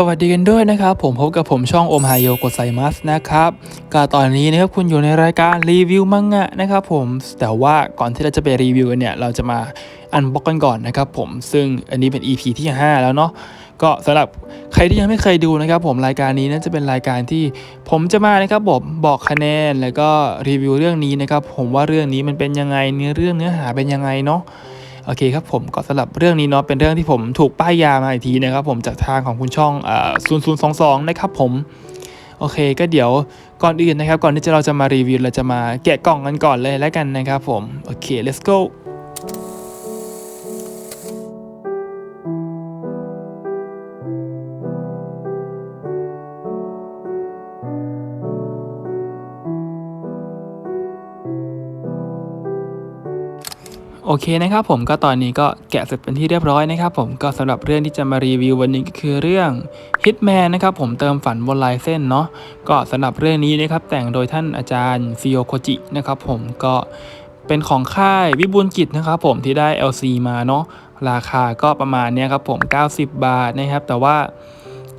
สวัสดีกันด้วยนะครับ ผมพบกับผมช่องโอมไฮโยกดไซมัสนะครับก็ตอนนี้นะครับคุณอยู่ในรายการรีวิวมังงะนะครับผมแต่ว่าก่อนที่เราจะไปรีวิวกันเนี่ย เราจะมาอันบ็อกกันก่อนนะครับผมซึ่งอันนี้เป็น EP ที่ 5 แล้วเนาะก็สำหรับใครที่ยังไม่เคยดูนะครับผมรายการนี้น่าจะเป็นรายการที่ผมจะมานะครับผมบอกคะแนนแล้วก็รีวิวเรื่องนี้นะครับผมว่าเรื่องนี้มันเป็นยังไงเนื้อเรื่องเนื้อหาเป็นยังไงเนาะ โอเคครับผมก็สำหรับเรื่องนี้เนาะเป็นเรื่องที่ผมถูกป้ายยามาอีกทีนะครับผมจากทางของคุณช่องอ่าศูนย์ศูนย์สองสองนะครับผมโอเค ก็เดี๋ยวก่อนอื่นนะครับ ก่อนที่จะเราจะมารีวิวเราจะมาแกะกล่องกันก่อนเลยแล้วกันนะครับผม โอเค let's go โอเคนะครับผมก็ตอนนี้ก็แกะเสร็จเป็นที่เรียบร้อยนะครับผมก็สำหรับเรื่องที่จะมารีวิววันนี้ก็คือเรื่อง Hitman นะครับผมเติมฝันบนลายเส้นเนาะก็สำหรับเรื่องนี้นะครับแต่งโดยท่านอาจารย์ฟิโอโคจินะครับผมก็เป็นของค่ายวิบูลกิจนะครับผมที่ได้ LC มาเนาะราคาก็ประมาณนี้ครับผม 90 บาทนะครับ แต่ว่า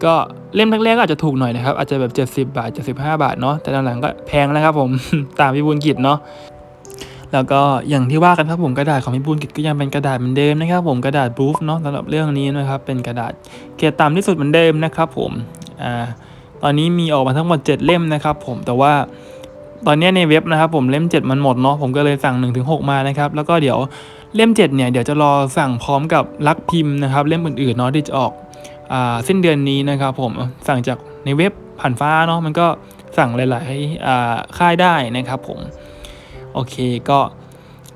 ก็เล่มแรกๆก็อาจจะถูกหน่อยนะครับอาจจะแบบ70 บาท 75 บาทเนาะแต่หลังๆก็แพงนะครับผมตามวิบูลกิจเนาะ แล้วก็อย่างที่ว่ากันครับผมกระดาษของพิบูลกิจก็ยังเป็นกระดาษเหมือนเดิมนะครับ ผมกระดาษบลูฟเนาะสำหรับเรื่องนี้นะครับเป็นกระดาษเกรดต่ำที่สุดเหมือนเดิมนะครับผมอ่าตอนนี้มีออกมาทั้งหมด 7 เล่มนะครับ ผมแต่ว่าตอนนี้ในเว็บนะครับผมเล่ม 7 มันหมดเนาะผมก็เลยสั่ง 1-6 มานะครับแล้วก็เดี๋ยวเล่ม 7 เนี่ยเดี๋ยวจะรอสั่งพร้อมกับลักพิมพ์นะครับเล่มอื่นๆเนาะที่จะออกอ่าสิ้นเดือนนี้นะครับผมสั่งจากในเว็บผ่านฟ้าเนาะมันก็สั่งหลายๆอ่าค่ายได้นะครับผม โอเคก็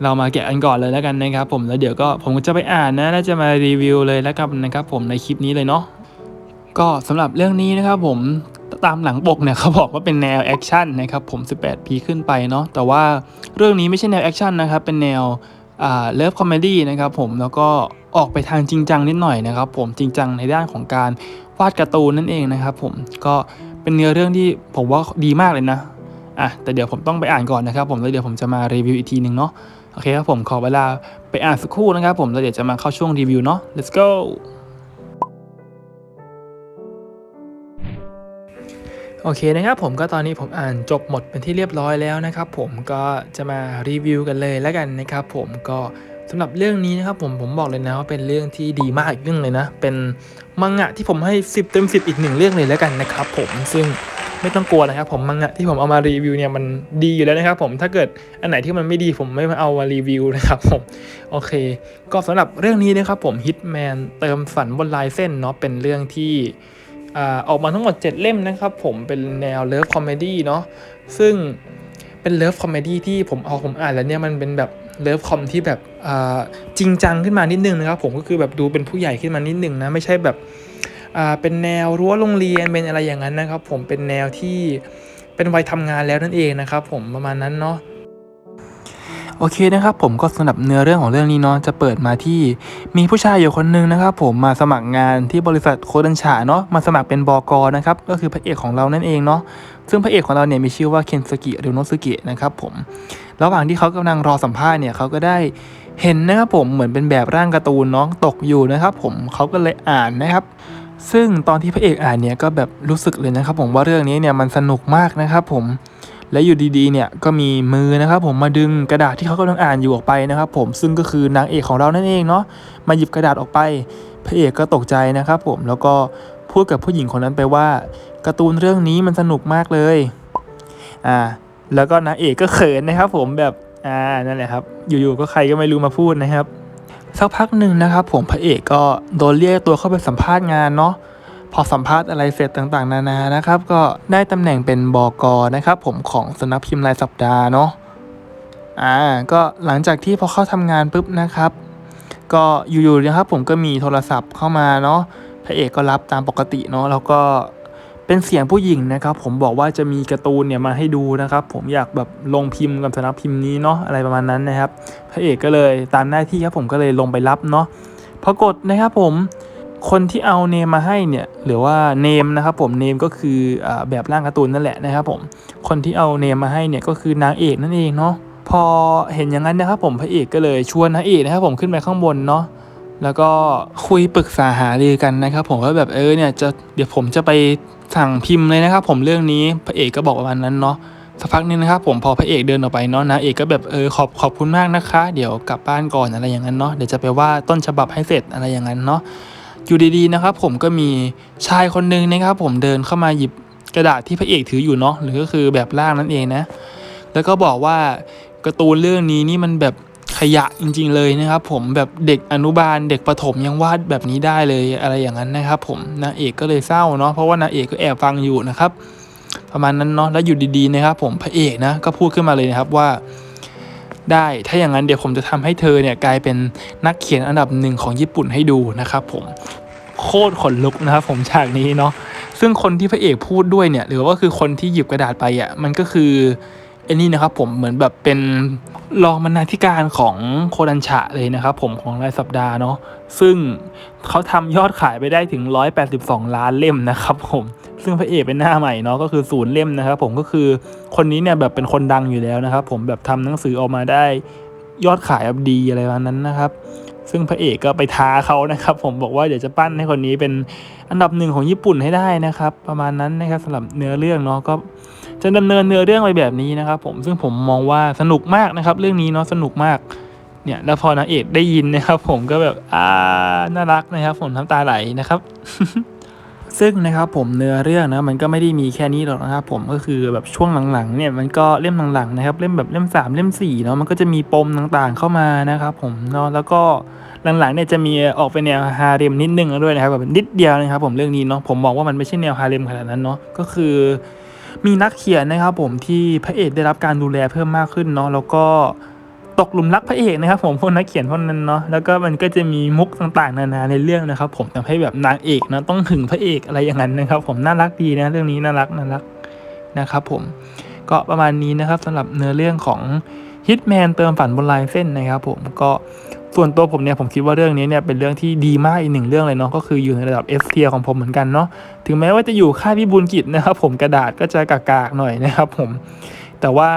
เรามาแกะอันก่อนเลยแล้วกันนะครับผมแล้วเดี๋ยวก็ผมก็จะไปอ่านนะแล้วจะมารีวิวเลยแล้วกันนะครับผมในคลิปนี้เลยเนาะก็สำหรับเรื่องนี้นะครับผมตามหลังปกเนี่ยเขาบอกว่าเป็นแนวแอคชั่นนะครับผม 18 ปีขึ้นไปเนาะแต่ว่าเรื่องนี้ไม่ใช่แนวแอคชั่นนะครับเป็นแนวเลิฟคอมเมดี้นะครับผมแล้วก็ออกไปทางจริงจังนิดหน่อยนะครับผมจริงจังในด้านของการวาดการ์ตูนนั่นเองนะครับผมก็เป็นเนื้อเรื่องที่ผมว่าดีมากเลยนะ อะแต่เดี๋ยวผมต้องไปอ่านก่อนนะครับผมแล้วเดี๋ยวผมจะมารีวิวอีกทีหนึ่งเนาะโอเคครับผมขอเวลาไปอ่านสักครู่นะครับผมแล้วเดี๋ยวจะมาเข้าช่วงรีวิวเนาะ let's go โอเคนะครับผมก็ตอนนี้ผมอ่านจบหมดเป็นที่เรียบร้อยแล้วนะครับผมก็จะมารีวิวกันเลยแล้วกันนะครับผมก็ สำหรับเรื่องนี้นะครับผมผมบอกเลยนะว่าเป็นเรื่องที่ดีมากอีกเรื่องเลยนะ เป็นมังงะที่ผมให้ 10 เต็ม 10 อีกหนึ่งเรื่องเลยแล้วกันนะครับผมซึ่งไม่ต้องกลัวนะครับผมมังงะที่ผมเอามารีวิวเนี่ยมันดีอยู่แล้วนะครับผมถ้าเกิดอันไหนที่มันไม่ดีผมไม่มาเอามารีวิวนะครับผมโอเค ก็สำหรับเรื่องนี้นะครับผม Hitman เติมฝันบนลายเส้นเนาะเป็นเรื่องที่อออกมาทั้งหมด 7 เล่มนะครับผมเป็นแนวเลิฟคอมเมดี้เนาะซึ่งเป็นเลิฟคอมเมดี้ที่ผมเอาผมอ่านแล้วเนี่ยมันเป็นแบบ เลิฟคอมที่แบบจริงจังขึ้นมานิดนึงนะครับผมก็คือแบบดูเป็นผู้ใหญ่ขึ้นมานิดนึงนะไม่ใช่แบบเป็นแนวรั้วโรงเรียนเป็นอะไรอย่างนั้นนะครับ ผมเป็นแนวที่เป็นวัยทำงานแล้วนั่นเองนะครับ ผมประมาณนั้นเนาะ โอเคนะครับผมก็สำหรับเนื้อเรื่องของเรื่องนี้เนาะจะเปิดมาที่มีผู้ชายอยู่คนหนึงนะครับผมมาสมัครงานที่บริษัทโคดันฉาเนาะมาสมัครเป็นบอกอนะครับก็คือพระเอกของเรานั่นเองเนาะซึ่งพระเอกของเราเนี่ยมีชื่อว่าเคนสกิหรือโนสกินะครับผมระหว่างที่เขากำลังรอสัมภาษณ์เนี่ยเขาก็ได้เห็นนะครับผมเหมือนเป็นแบบร่างการ์ตูนเนาะตกอยู่นะครับผมเขาก็เลยอ่านนะครับซึ่งตอนที่พระเอกอ่านเนี่ยก็แบบรู้สึกเลยนะครับผมว่าเรื่องนี้เนี่ยมันสนุกมากนะครับผม และอยู่ดีๆเนี่ยก็มีมือนะครับผมมาดึงกระดาษที่เขากำลังอ่านอยู่ออกไปนะครับ ผมซึ่งก็คือนางเอกของเรานั่นเองเนาะมาหยิบกระดาษออกไป พระเอกก็ตกใจนะครับ ผมแล้วก็พูดกับผู้หญิงคนนั้นไปว่าการ์ตูนเรื่องนี้มันสนุกมากเลยอ่าแล้วก็นางเอกก็เขินนะครับ ผมแบบอ่านั่นแหละครับ อยู่ๆก็ใครก็ไม่รู้มาพูดนะครับสักพักหนึ่งนะครับ ผมพระเอกก็โดนเรียกตัวเข้าไปสัมภาษณ์งานเนาะ พอสัมภาษณ์อะไรเสร็จต่างๆ นานานะครับ ก็ได้ตำแหน่งเป็นบอกอนะครับ ผมของสนักพิมพ์รายสัปดาห์เนาะอ่าก็หลังจากที่พอเข้าทำงานปุ๊บนะครับ ก็อยู่ๆนะครับผมก็มีโทรศัพท์เข้ามาเนาะพระเอกก็รับตามปกติเนาะแล้วก็เป็นเสียงผู้หญิงนะครับ ผมบอกว่าจะมีการ์ตูนเนี่ยมาให้ดูนะครับ ผมอยากแบบลงพิมพ์กับสนักพิมพ์นี้เนาะอะไรประมาณนั้นนะครับ พระเอกก็เลยตามหน้าที่ครับผมก็เลยลงไปรับเนาะปรากฏนะครับผม คนที่เอาเนมมาให้เนี่ยหรือว่าเนมนะครับผมเนมก็คืออแบบร่างการ์ตูนนั่นแหละนะครับผมคนที่เอาเนมมาให้เนี่ยก็คือนางเอกนั่นเองเนาะพอเห็นอย่างนั้นนะครับผมพระเอกก็เลยชวนนางเอกนะครับผมขึ้นไปข้างบนเนาะแล้วก็คุยปรึกษาหารือกันนะครับผมว่าแบบเออเนี่ยจะเดี๋ยวผมจะไปสั่งพิมพ์เลยนะครับผมเรื่องนี้พระเอกก็บอกประมาณนั้นเนาะสักพักนึงนะครับผมพอพระเอกเดินออกไปเนาะนะเอกก็แบบเออขอบขอบคุณมากนะคะ เดี๋ยวกลับบ้านก่อนอะไรอย่างนั้นเนาะเดี๋ยวจะไปว่าต้นฉบับให้เสร็จอะไรอย่างนั้นเนาะ อยู่ดีๆนะครับผมก็มีชายคนหนึงนะครับผมเดินเข้ามาหยิบกระดาษที่พระเอกถืออยู่เนาะหรือก็คือแบบร่างนั่นเองนะ แล้วก็บอกว่าการ์ตูนเรื่องนี้นี่มันแบบขยะจริง ๆ เลยนะครับ ผมแบบเด็กอนุบาลเด็กประถมยังวาดแบบนี้ได้เลยอะไรอย่างนั้นนะครับ ผมนางเอกก็เลยเศร้าเนาะเพราะว่านางเอกก็แอบฟังอยู่นะครับ ประมาณนั้นเนาะแล้วอยู่ดีๆนะครับ ผมพระเอกนะก็พูดขึ้นมาเลยนะครับว่า ได้ ถ้าอย่างนั้นเดี๋ยวผมจะทำให้เธอเนี่ยกลายเป็นนักเขียนอันดับหนึ่งของญี่ปุ่นให้ดูนะครับผมโคตรขนลุกนะครับผมฉากนี้เนาะซึ่งคนที่พระเอกพูดด้วยเนี่ยหรือว่าคือคนที่หยิบกระดาษไปอะมันก็คือไอ้นี่นะครับผมเหมือนแบบเป็น รองบรรณาธิการของโคดันฉะเลยนะครับผมของรายสัปดาห์เนาะซึ่งเขาทำยอดขายไปได้ถึง 182 ล้านเล่มนะครับผมซึ่งพระเอกเป็นหน้าใหม่เนาะก็คือศูนย์เล่มนะครับผมก็คือคนนี้เนี่ยแบบเป็นคนดังอยู่แล้วนะครับผมแบบทำหนังสือออกมาได้ยอดขายแบบดีอะไรประมาณนั้นนะครับ ซึ่งพระเอกก็ไปท้าเขานะครับ ผมบอกว่าเดี๋ยวจะปั้นให้คนนี้เป็นอันดับหนึ่งของญี่ปุ่นให้ได้นะครับ ประมาณนั้นนะครับสำหรับเนื้อเรื่องเนาะก็ จะดำเนินเนื้อเรื่องไปแบบนี้นะครับ ผมซึ่งผมมองว่าสนุกมากนะครับ เรื่องนี้เนาะสนุกมากเนี่ยแล้วพอนางเอกได้ยินนะครับ ผมก็แบบอ่าน่ารักนะครับ ผมน้ำตาไหลนะครับ ซึ่งนะครับผมเนื้อเรื่องนะมันก็ไม่ได้มีแค่นี้หรอกนะครับ ผมก็คือแบบช่วงหลังๆ เนี่ยมันก็เล่มหลังๆนะครับ เล่มแบบเล่มสามเล่มสี่เนาะมันก็จะมีปมต่างๆเข้ามานะครับ ผมเนาะแล้วก็หลังๆเนี่ยจะมีออกเป็นแนวฮาเร็มนิดนึงด้วยนะครับแบบนิดเดียวนะครับ ผมเรื่องนี้เนาะผมมองว่ามันไม่ใช่แนวฮาเร็มขนาดนั้นเนาะก็คือ มีนักเขียนนะครับผมที่พระเอกได้รับการดูแลเพิ่มมากขึ้นเนาะแล้วก็ตกหลุมรักพระเอกนะครับผมพวกนักเขียนพวกนั้นเนาะแล้วก็มันก็จะมีมุกต่างๆ นานาในเรื่องนะครับ ผมทำให้แบบนางเอกนะต้องถึงพระเอกอะไรอย่างนั้นนะครับ ผมน่ารักดีนะเรื่องนี้น่ารักน่ารักนะครับ ผมก็ประมาณนี้นะครับสำหรับเนื้อเรื่องของ Hitman เติมฝันบนลายเส้นนะครับ ผมก็ ส่วนตัวผมเนี่ยผมคิดว่าเรื่องนี้เนี่ยเป็นเรื่องที่ดีมากอีกหนึ่งเรื่องเลยเนาะก็คืออยู่ในระดับ S เทียของผมเหมือนกันเนาะถึงแม้ว่าจะอยู่ค่ายพิบูลกิจนะครับผมกระดาษก็จะกากๆหน่อยนะครับผมแต่ว่า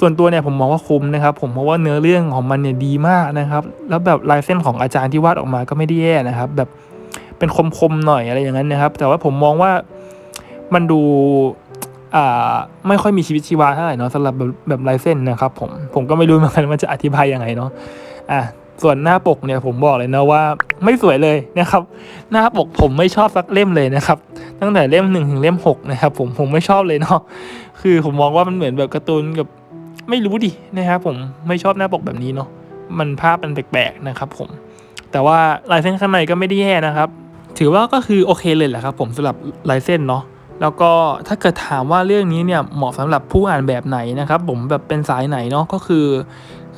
ส่วนตัวเนี่ยผมมองว่าคุ้มนะครับผมเพราะว่าเนื้อเรื่องของมันเนี่ยดีมากนะครับ แล้วแบบลายเส้นของอาจารย์ที่วาดออกมาก็ไม่ได้แย่นะครับ แบบเป็นคมๆหน่อยอะไรอย่างนั้นนะครับ แต่ว่าผมมองว่ามันดูอ่าไม่ค่อยมีชีวิตชีวาเท่าไหร่เนาะสำหรับแบบแบบลายเส้นนะครับผมผมก็ไม่รู้เหมือนกันว่าจะอธิบายยังไงเนาะ อะส่วนหน้าปกเนี่ยผมบอกเลยนะว่าไม่สวยเลยนะครับ หน้าปกผมไม่ชอบสักเล่มเลยนะครับ ตั้งแต่เล่มหนึ่งถึงเล่มหกนะครับผมผมไม่ชอบเลยเนาะคือผมมองว่ามันเหมือนแบบการ์ตูนกับไม่รู้ดินะครับผมไม่ชอบหน้าปกแบบนี้เนาะมันภาพมันแปลกๆนะครับ ผม แต่ว่าลายเส้นข้างในก็ไม่ได้แย่นะครับ ถือว่าก็คือโอเคเลยแหละครับ ผมสำหรับลายเส้นเนาะแล้วก็ถ้าเกิดถามว่าเรื่องนี้เนี่ยเหมาะสำหรับผู้อ่านแบบไหนนะครับ ผมแบบเป็นสายไหนเนาะก็คือ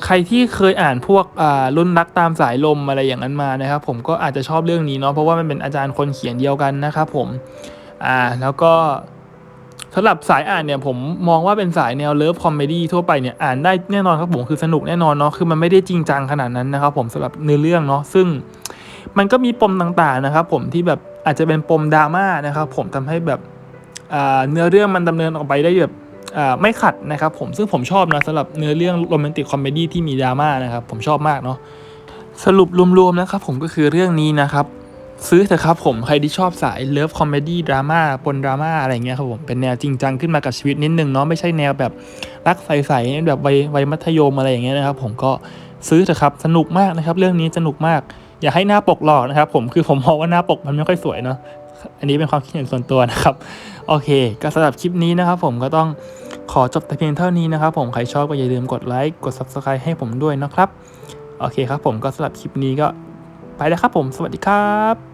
ใครที่เคยอ่านพวกรุ่นรักตามสายลมอะไรอย่างนั้นมานะครับ ผมก็อาจจะชอบเรื่องนี้เนาะเพราะว่ามันเป็นอาจารย์คนเขียนเดียวกันนะครับผมอ่าแล้วก็สำหรับสายอ่านเนี่ยผมมองว่าเป็นสายแนวเลิฟคอมเมดี้ทั่วไปเนี่ยอ่านได้แน่นอนครับผมคือสนุกแน่นอนเนาะคือมันไม่ได้จริงจังขนาดนั้นนะครับ ผมสำหรับเนื้อเรื่องเนาะซึ่งมันก็มีปมต่างๆนะครับ ผมที่แบบอาจจะเป็นปมดราม่านะครับ ผมทำให้แบบเนื้อเรื่องมันดำเนินออกไปได้แบบอ่า ไม่ขัดนะครับผมซึ่งผมชอบนะสำหรับเนื้อเรื่องโรแมนติกคอมเมดี้ที่มีดราม่านะครับผมชอบมากเนาะสรุปรวมๆนะครับผมก็คือเรื่องนี้นะครับซื้อเถอะครับผมใครที่ชอบสายเลิฟคอมเมดี้ดราม่าปนดราม่าอะไรเงี้ยครับผมเป็นแนวจริงจังขึ้นมากับชีวิตนิดนึงเนาะไม่ใช่แนวแบบรักใสๆแบบวัยวัยมัธยมอะไรอย่างเงี้ยนะครับผมก็ซื้อเถอะครับสนุกมากนะครับ เรื่องนี้สนุกมาก อย่าให้หน้าปกหลอกนะครับผมคือผมมองว่าหน้าปกมันไม่ค่อยสวยเนาะอันนี้เป็นความคิดเห็นส่วนตัวนะครับ โอเค ก็สำหรับคลิปนี้นะครับผมก็ต้อง ขอจบแต่เพียงเท่านี้นะครับผมใครชอบก็อย่าลืมกดไลค์กด subscribe ให้ผมด้วยนะครับ โอเคครับผมก็สำหรับคลิปนี้ก็ไปแล้วครับผม สวัสดีครับ